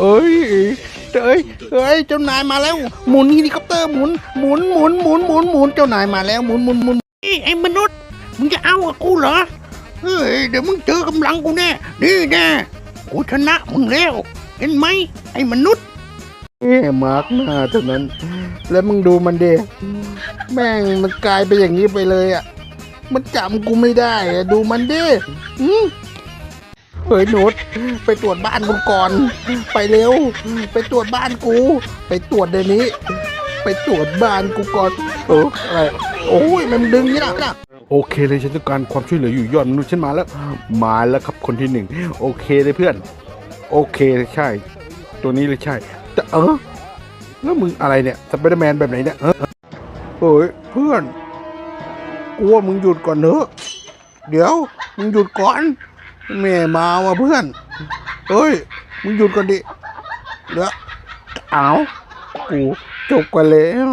เอ้ยเอ้ยเอ้ยเจ้านายมาแล้ว หมุนเฮลิคอปเตอร์หมุนหมุนหมุนหมุนหมุนหมุนเจ้านายมาแล้วหมุนหมุนหมุนไอ้มนุษย์มึงจะเอากับกูเหรอเฮ้ยเดี๋ยวมึงเจอกำลังกูแน่นี่แน่กูชนะมึงแล้ว เห็นไหมไอ้มนุษย์เอ๊ะมาร์กหน้าเท่านั้น แล้วมึงดูมันเดแม่งมันกลายไปอย่างนี้ไปเลยอะมันจำกูไม่ได้อะดูมันดิอืม เฮ้ยนุดไปตรวจบ้านกูก่อน ไปเร็ว ไปตรวจบ้านกู ไปตรวจเดี๋ยวนี้ ไปตรวจบ้านกูก่อนเอออะไรโอ้ยมันดึงนี่นะโอเคเลยฉันต้องการความช่วยเหลืออยู่ยอดมนุษย์ฉันมาแล้ว มาแล้วครับคนที่หนึ่งโอเคเลยเพื่อน โอเคเลยใช่ ตัวนี้เลยใช่ แต่เออแล้วมึงอะไรเนี่ยสไปเดอร์แมนแบบไหนเนี่ยเออเฮ้ยเพื่อนกูว่ามึงหยุดก่อนเถอะเดี๋ยวมึงหยุดก่อน แม่มาว่ะเพื่อนเฮ้ย มึงหยุดก่อนดิเดี๋ยวเอากูจบกันแล้ว